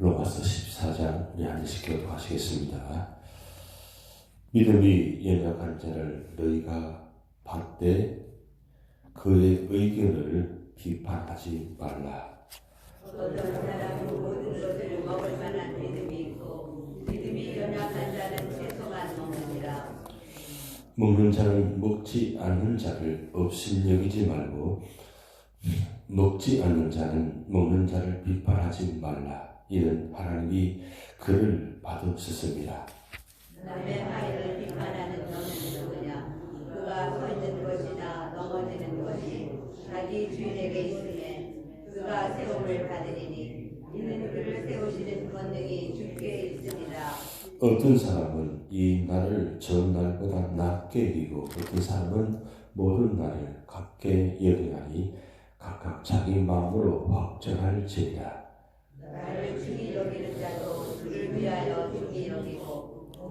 로마서 14장 우리 한 절씩 교도 하시겠습니다. 믿음이 연약한 자를 너희가 받되 그의 의견을 비판하지 말라. 먹는 자는 먹지 않는 자를 없인 여기지 말고 먹지 않는 자는 먹는 자를 비판하지 말라. 이는 하나님이 그를 받으셨습니다. 남의 하인을 비판하는 너는 누구냐 그가 서 있는 것이나 넘어지는 것이 자기 주인에게 있으면 그가 세움을 받으리니 이는 그를 세우시는 권능이 주께 있습니다 어떤 사람은 이 날을 전 날보다 낮게 여기고 어떤 사람은 모든 날을 같게 여기나니 각각 자기 마음으로 확정할지니라. 나를 주기 여기는 자도 주를 위하여 주기 여기고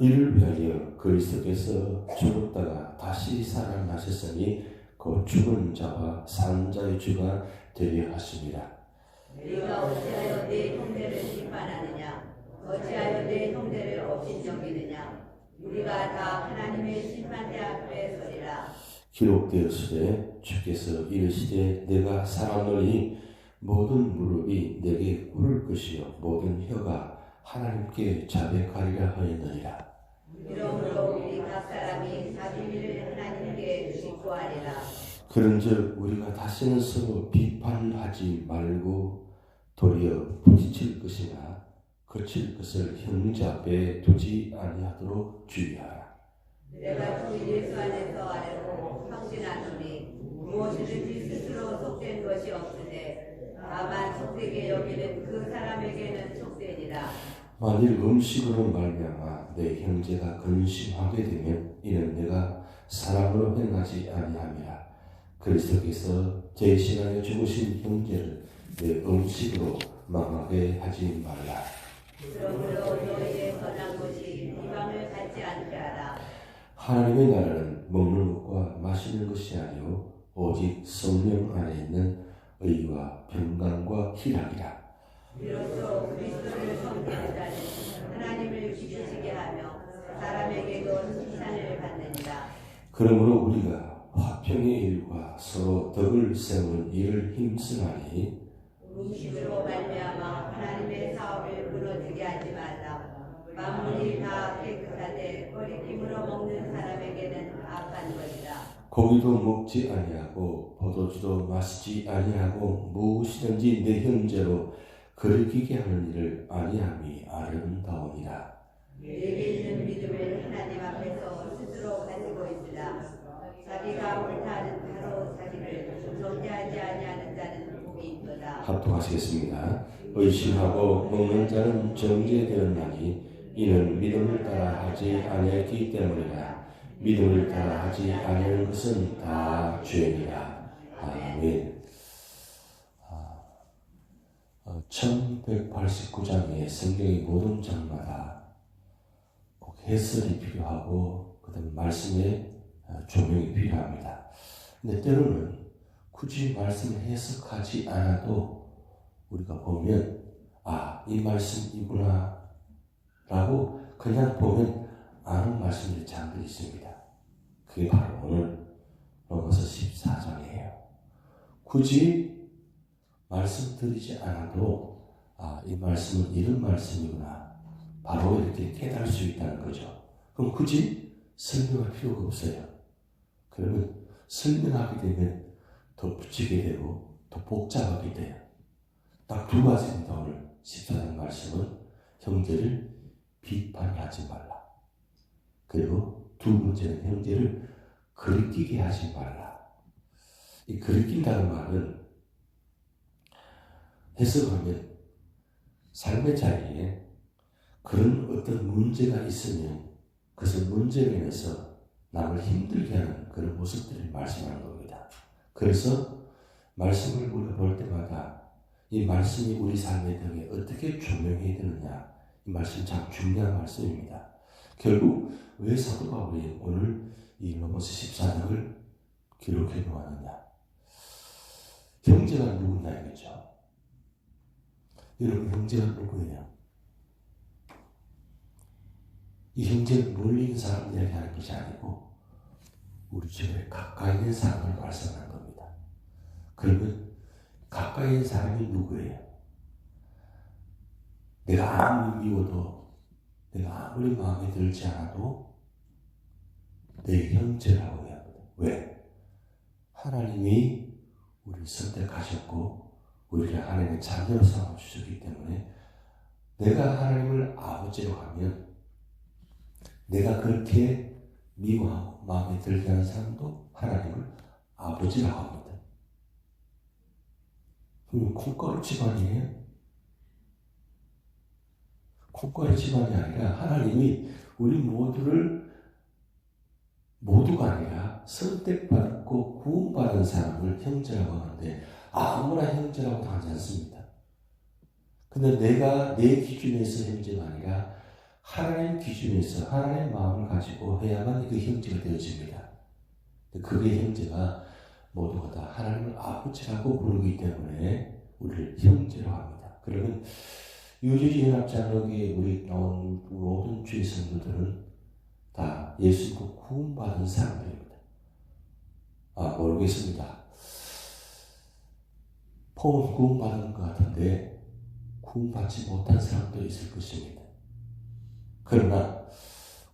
이를 위하여 그리스도께서 죽었다가 다시 살아나셨으니 곧 죽은 자와 산 자의 주가 되게 하십니다. 네가 어찌하여 내 형제를 심판하느냐? 어찌하여 내 형제를 없인 여기느냐? 우리가 다 하나님의 심판대 앞에 서리라. 기록되었으되 주께서 이르시되 내가 사람들이 모든 무릎이 내게 꿇을 것이요 모든 혀가 하나님께 자백하리라 하였느니라. 이러므로 우리 각 사람이 자기 일을 하나님께 직구하리라 그런즉 우리가 다시는 서로 비판하지 말고 도리어 부딪힐 것이나 거칠 것을 형제 앞에 두지 아니하도록 주의하라. 내가 주 예수 안에서 알고 확신하노니 무엇이든지 스스로 속된 것이 없으되 다만 속되게 여기는 그 사람에게는 속되니라 만일 음식으로 말미암아 내 형제가 근심하게 되면 이는 내가 사람으로 행하지 아니함이라. 그리스도께서 제 시간에 죽으신 형제를 내 음식으로 망하게 하지 말라. 하나님의 나라는 먹는 것과 마시는 것이 아니요 오직 성령 안에 있는 의와 평강과 희락이라. 비로소 그리스도를 자는 하나님을 기쁘시게 하며 사람에게도 칭찬을 받느니라 그러므로 우리가 화평의 일과 서로 덕을 세우는 일을 힘쓰나니 음식으로 말미암아 하나님의 사업을 무너지게 하지 말라. 만물이 다 깨끗하되 거리낌으로 먹는 사람에게는 악한 것이다. 고기도 먹지 아니하고 포도주도 마시지 아니하고 무엇이든지 내 형제로 거리기게 하는 일을 아니함이 아름다우니라. 내게 있는 믿음을 하나님 앞에서 스스로 가지고 있으라. 자기가 옳다는 바로 자기를 정죄하지 아니하는 자는 복이 있도다. 합독하시겠습니다. 의심하고 먹는 자는 정죄되었나니 이는 믿음을 따라 하지 아니했기 때문이라. 믿음을 따라 하지 아니하는 것은 다 죄니라. 아멘. 아, 어, 1189장의 성경의 모든 장마다 꼭 해설이 필요하고 그다음에 말씀의 어, 조명이 필요합니다. 근데 때로는 굳이 말씀을 해석하지 않아도 우리가 보면 아, 이 말씀이구나 라고 그냥 보면 아는 말씀들이 잠들 있습니다. 그게 바로 오늘 로마서 14장이에요. 굳이 말씀드리지 않아도 아, 이 말씀은 이런 말씀이구나. 바로 이렇게 깨달을 수 있다는 거죠. 그럼 굳이 설명할 필요가 없어요. 그러면 설명하게 되면 더 붙이게 되고 더 복잡하게 돼요. 딱 두 가지입니다. 오늘 14장 말씀은 형제를 비판하지 말라. 그리고 두 번째는 형제를 그리끼게 하지 말라. 이 그리낀다는 말은 해석하면 삶의 자리에 그런 어떤 문제가 있으면 그것을 문제로 인해서 남을 힘들게 하는 그런 모습들을 말씀하는 겁니다. 그래서 말씀을 우리가 볼 때마다 이 말씀이 우리 삶의 등에 어떻게 조명해야 되느냐 이 말씀 참 중요한 말씀입니다. 결국 왜 사도 바울이 오늘 이 로마서 14장을 기록해 놓았느냐 형제가 누구냐 이거죠. 여러분 형제가 누구예요? 이 형제는 멀리 있는 사람 이야기하는 것이 아니고 우리 주변에 가까이 있는 사람을 말씀하는 겁니다. 그러면 가까이 있는 사람이 누구예요? 내가 아무리 미워도 내가 아무리 마음에 들지 않아도 내 형제라고 해야 합니다. 왜? 하나님이 우리를 선택하셨고 우리를 하나님의 자녀로 삼아주셨기 때문에 내가 하나님을 아버지로 하면 내가 그렇게 미워하고 마음에 들게 하는 사람도 하나님을 아버지라고 합니다. 그럼 콩가루 집안이에요? 콩가루 집안이 아니라 하나님이 우리 모두를 모두가 아니라 선택받고 구원받은 사람을 형제라고 하는데 아무나 형제라고 하지 않습니다. 근데 내가 내 기준에서 형제가 아니라 하나님 기준에서 하나님의 마음을 가지고 해야만 그 형제가 되어집니다. 그게 형제가 모두가 다 하나님을 아버지라고 부르기 때문에 우리를 형제로 합니다. 그러면 유지리 연합장로교에 우리 나온 모든 주의 성도들은 다 예수 믿고 구원받은 사람들입니다. 아 모르겠습니다. 폼은 구원받은 것 같은데 구원받지 못한 사람도 있을 것입니다. 그러나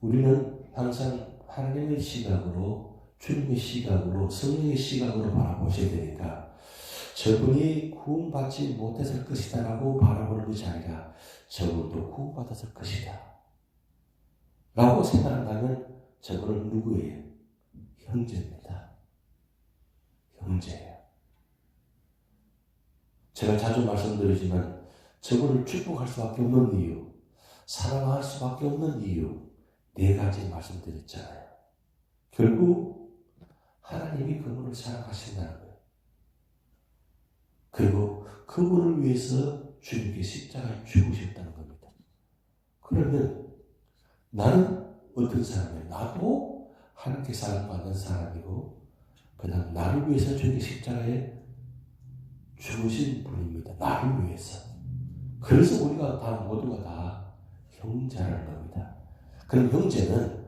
우리는 항상 하나님의 시각으로 주님의 시각으로 성령의 시각으로 바라보셔야 되니까 저분이 구원받지 못했을 것이다 라고 바라보는 것이 아니라 저분도 구원받았을 것이다 라고 생각한다면 저분은 누구예요? 형제입니다. 형제예요. 제가 자주 말씀드리지만 저분을 축복할 수밖에 없는 이유 사랑할 수밖에 없는 이유 네 가지 말씀드렸잖아요. 결국 하나님이 그분을 사랑하신다는 거예요. 그리고 그분을 위해서 주님께 십자가에 죽으셨다는 겁니다. 그러면 나는 어떤 사람이에요? 나도 하나님께 사랑받는 사람이고 그다음 나를 위해서 주님께 십자가에 죽으신 분입니다. 나를 위해서. 그래서 우리가 다 모두가 다 형제라는 겁니다. 그럼 형제는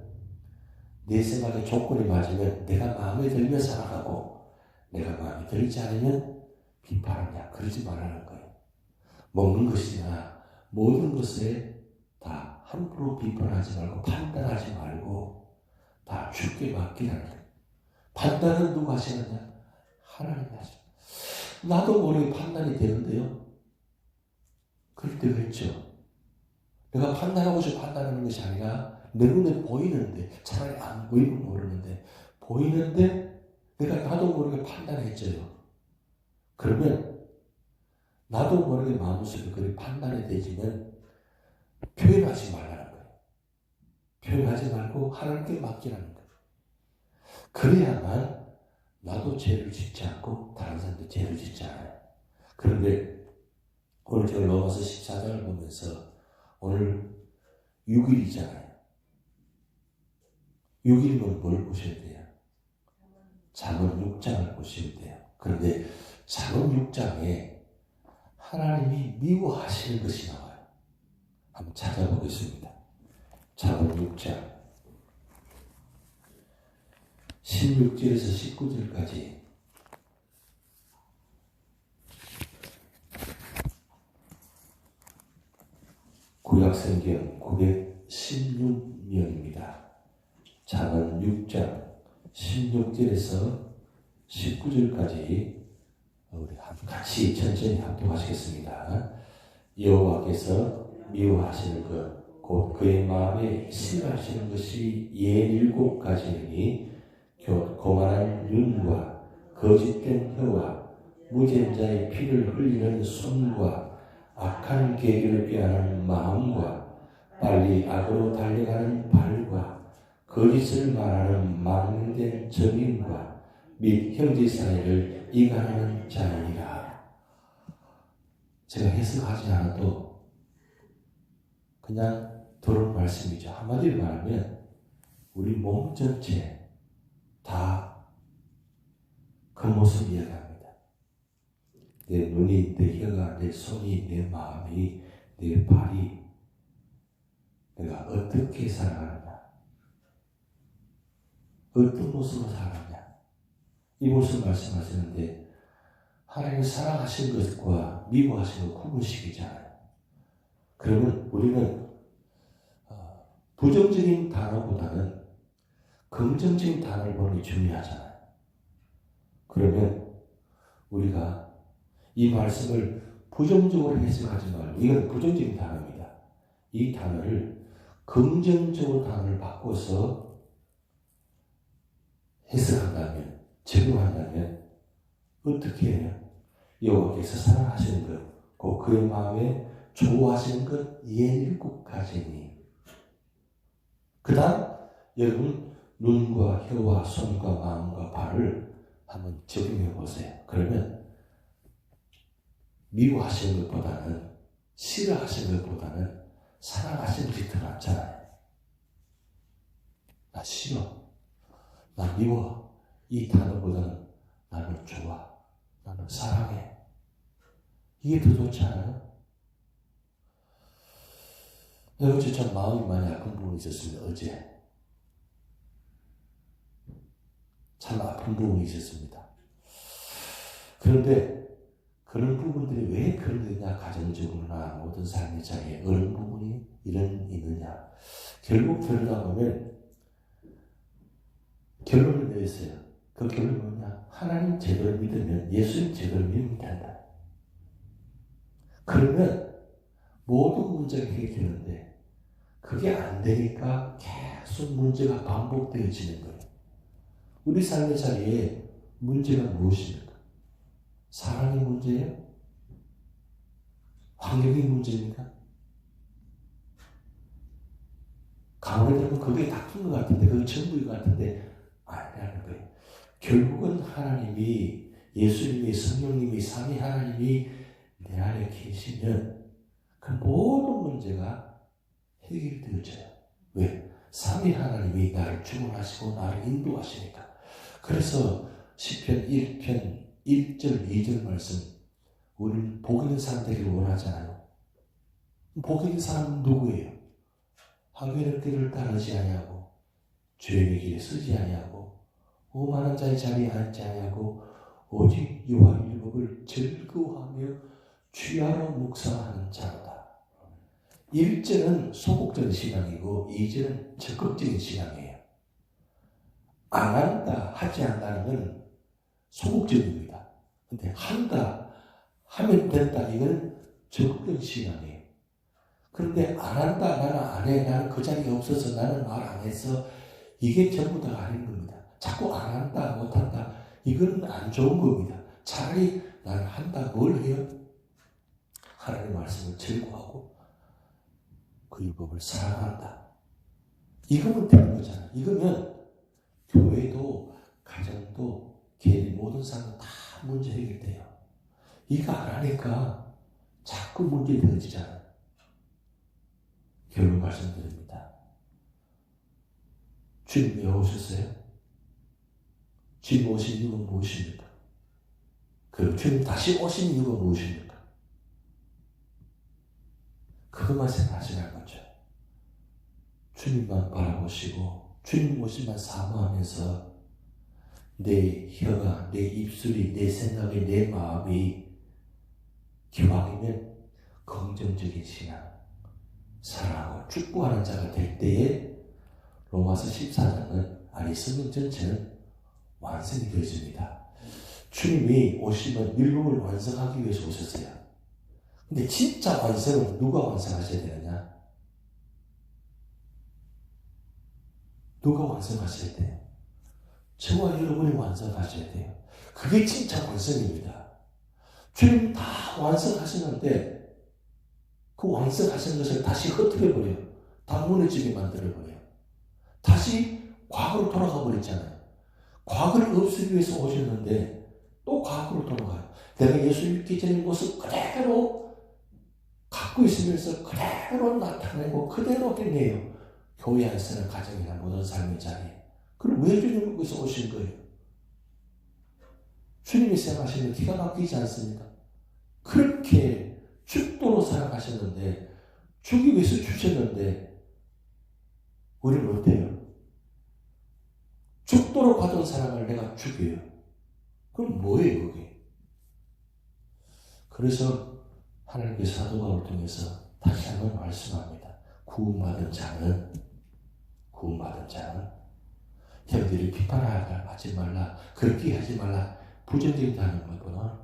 내 생각에 조건이 맞으면 내가 마음에 들면 사랑하고 내가 마음에 들지 않으면 비판하냐 그러지 말라는 거예요. 먹는 것이나 모든 것에 다 함부로 비판하지 말고 판단하지 말고 다 죽게 맡기라는 거예요. 판단은 누가 하시느냐? 하나님이 하죠. 나도 모르게 판단이 되는데요. 그럴 때가 있죠. 내가 판단하고 싶어 판단하는 것이 아니라 내 눈에 보이는데 차라리 안 보이면 모르는데 보이는데 내가 나도 모르게 판단했죠. 그러면 나도 모르게 마음속에 그렇게 판단이 되지면 표현하지 말라는 거예요. 표현하지 말고 하나님께 맡기라는 거예요. 그래야만 나도 죄를 짓지 않고 다른 사람도 죄를 짓지 않아요. 그런데 오늘 제가 로마서 14장을 보면서 오늘 6일이잖아요. 6일이면 뭘 보셔야 돼요? 잠언 6장을 보셔야 돼요. 그런데 잠언 6장에 하나님이 미워하시는 것이 나와요. 한번 찾아보겠습니다. 잠언 6장 16절에서 19절까지 구약성경 916면입니다. 잠언 6장 16절에서 19절까지 우리 같이 천천히 합독하시겠습니다. 여호와께서 미워하시는 것, 곧 그의 마음에 싫어하시는 것이 예 일곱 가지이니 곧 고만한 눈과 거짓된 혀와 무죄 자의 피를 흘리는 손과 악한 계기를 피하는 마음과 빨리 악으로 달려가는 발과 거짓을 말하는 망된 적인과 및 형제 사이를 이간하는 자니라. 제가 해석하지 않아도 그냥 들은 말씀이죠. 한마디로 말하면 우리 몸 전체 다 그 모습 이야기합니다. 내 눈이, 내 혀가, 내 손이, 내 마음이, 내 발이 내가 어떻게 살아가느냐 어떤 모습으로 살아가냐 이 모습 말씀하시는데 하나님 사랑하신 것과 미워하신 것 구분시키잖아요. 그러면 우리는 어, 부정적인 단어보다는 긍정적인 단어를 보는 게 중요하잖아요. 그러면 우리가 이 말씀을 부정적으로 해석하지 말고 이건 부정적인 단어입니다. 이 단어를 긍정적으로 단어를 바꿔서 해석한다면 적용한다면 어떻게 해요? 여호와께서 사랑하시는 것, 곧 그의 마음에 좋아하시는 것 일곱 가지니. 그다음 여러분 눈과 혀와 손과 마음과 발을 한번 적용해 보세요. 그러면 미워하시는 것보다는 싫어하시는 것보다는 사랑하시는 것이 더 낫잖아요. 나 싫어. 나 미워. 이 단어보다는 나는 좋아. 나는 사랑해. 이게 더 좋지 않아요? 네, 어제 참 마음이 많이 아픈 부분이 있었습니다. 어제. 참 아픈 부분이 있었습니다. 그런데 그런 부분들이 왜 그런 거냐 가정적으로나 모든 삶의 자리에 어느 부분이 이런 있느냐. 결국 들여다보면 결론을 내었어요. 그 결론은 뭐냐? 하나님 제대로 믿으면 예수님 제대로 믿으면 된다. 그러면 모든 문제가 해결되는데 그게 안 되니까 계속 문제가 반복되어지는 거예요 우리 삶의 자리에 문제가 무엇입니까? 사랑이 문제예요? 환경이 문제입니까? 강원에 그게 다툰 것 같은데, 그게 전부인 것 같은데, 아니라는 거예요. 결국은 하나님이, 예수님이, 성령님이, 삼위 하나님이 내 안에 계시면 그 모든 문제가 해결되어져요. 왜? 삼위 하나님이 나를 주문하시고 나를 인도하시니까. 그래서 10편 1편 1절, 2절 말씀 우리는 복 있는 사람 되기를 원하잖아요. 복 있는 사람은 누구예요? 하늘의 길을 따르지 아니하고 죄의 길에 서지 아니하고 오만한 자의 자리에 앉지 아니하고 오직 여호와 율법을 즐거워하며 취하러 묵상하는 자로다. 1절은 소극적인 신앙이고 2절은 적극적인 신앙이에요. 안 한다, 하지 않는다는 건 소극적입니다. 근데 한다, 하면 된다, 이건 적극적인 신앙이에요. 그런데 안 한다, 나는 안 해, 나는 그 자리에 없어서 나는 말 안 해서 이게 전부 다 아닌 겁니다. 자꾸 안 한다, 못 한다, 이건 안 좋은 겁니다. 차라리 나는 한다, 뭘 해요? 하나님의 말씀을 즐거워하고 그 율법을 사랑한다. 이거면 되는 거잖아. 이거면 교회도 가정도 개인 모든 사람 다 문제 해결돼요. 이거 안 하니까 자꾸 문제 되어지잖아. 결론 말씀드립니다. 주님 왜 오셨어요? 주님 오신 이유가 무엇입니까? 그럼 주님 다시 오신 이유가 무엇입니까? 그것만 생각하시는 거죠. 주님만 바라보시고 주님 모습만 사모하면서 내 혀가, 내 입술이, 내 생각이, 내 마음이 기왕이면 긍정적인 신앙, 사랑하고 축복하는 자가 될 때에 로마서 14장은 아니 성경 전체는 완성이 되어집니다. 주님이 오시면 율법을 완성하기 위해서 오셨어요. 근데 진짜 완성은 누가 완성하셔야 되느냐? 누가 완성하셔야 돼요? 저와 여러분이 완성하셔야 돼요. 그게 진짜 완성입니다. 주님 다 완성하시는데 그 완성하신 것을 다시 흩어버려요. 다 무너지게 만들어버려요. 다시 과거로 돌아가 버렸잖아요. 과거를 없애기 위해서 오셨는데 또 과거로 돌아가요. 내가 예수 믿기 전의 모습 그대로 갖고 있으면서 그대로 나타내고 그대로 해내요. 교회 안에서는 가정이나 모든 삶의 자리에. 그럼 왜 주님께서 오신 거예요? 주님이 생각하시는 기가 막히지 않습니까? 그렇게 죽도록 살아가셨는데 죽기 위해서 주셨는데 우리는 어때요? 죽도록 하던 사람을 내가 죽여요. 그럼 뭐예요 그게? 그래서 하나님께서 사도가를 통해서 다시 한번 말씀합니다. 구원받은 자는 구원받은 자는 형들이 비판하지 말라 그렇게 하지 말라 부정적인 단어는 뭐구나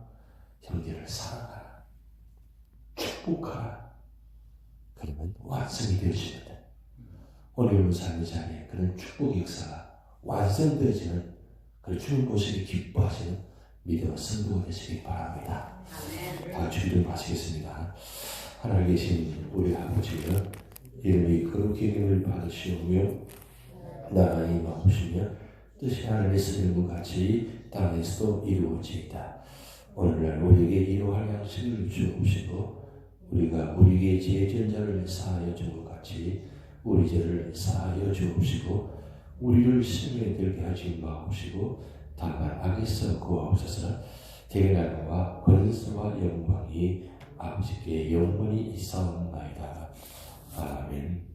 형제를 사랑하라 축복하라. 그러면 완성이 되어집니다 어려운 삶의 자리에 그런 축복 역사가 완성되어지는 그런 주님 보시기 기뻐하시는 믿음의 성도가 되시기 바랍니다. 다 준비를 마치겠습니다. 하나님 계신 우리 아버지여 이름이 거룩히 이름을 받으시오며 나라의 마옵시며 뜻이 하늘에서 이룬 것 같이 땅에서도 이루어지이다. 오늘날 우리에게 이루할 양식을 주옵시고 우리가 우리에게 죄 전자를 사하여 준것 같이 우리 죄를 사하여 주옵시고 우리를 시험에 들게 하지 마옵시고 다만 악에서 구하옵소서 대나라와 권세와 영광이 아버지께 영원히 있사옵나이다. 아멘